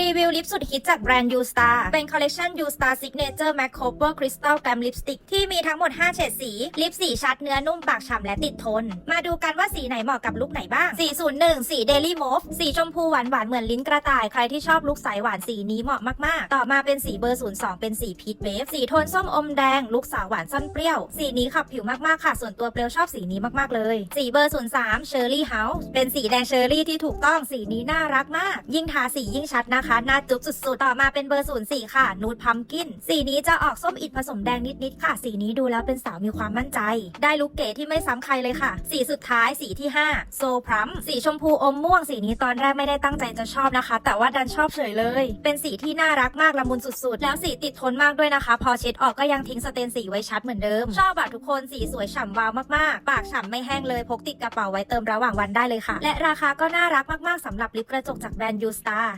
รีวิวลิปสุดฮิตจากแบรนด์ U Star เป็นคอลเลคชัน U Star Signature Mac Cover Crystal Glam Lipstick ที่มีทั้งหมด 5 เฉดสี ลิปสีชัดเนื้อนุ่มปากฉ่ำและติดทน มาดูกันว่าสีไหนเหมาะกับลุคไหนบ้าง 401 สี Daily Mauve สีชมพูหวานหวานเหมือนลิ้นกระต่าย ใครที่ชอบลุคสายหวานสีนี้เหมาะมาก ๆ ต่อมาเป็นสีเบอร์ 02 เป็นสีพีชเวฟสีโทนส้มอมแดง ลุคสาวหวานซ่อนเปรี้ยว สีนี้ขับผิวมาก ๆ ค่ะ ส่วนตัวเปลวชอบสีนี้มาก ๆ เลย สีเบอร์ 03 Cherry House เป็นสีแดงเชอร์รี่ที่ถูกต้อง สีนี้น่ารักมาก ยิ่งทาสียิ่งชัดนะคะหน้าจุ๊บสุดๆ ต่อมาเป็นเบอร์ 04 ค่ะ นูดพัมกิน สีนี้จะออกส้มอิดผสมแดงนิดๆค่ะ สีนี้ดูแล้วเป็นสาวมีความมั่นใจ ได้ลุคเก๋ที่ไม่ซ้ำใครเลยค่ะ สีสุดท้ายสีที่ 5 โซพรัมสีชมพูอมม่วง สีนี้ตอนแรกไม่ได้ตั้งใจจะชอบนะคะ แต่ว่าดันชอบเฉยเลย เป็นสีที่น่ารักมากละมุนสุดๆ แล้วสีติดทนมากด้วยนะคะ พอเช็ดออกก็ยังทิ้งสเตนสีไว้ชัดเหมือนเดิม ชอบอะทุกคนสีสวยฉ่ำวาวมากๆ ปากฉ่ำไม่แห้งเลยพกติดกระเป๋าไว้เติมระหว่างวันได้เลยค่ะ และราคาก็น่ารักมากๆสำหรับลิปกระจกจากแบรนด์ U Star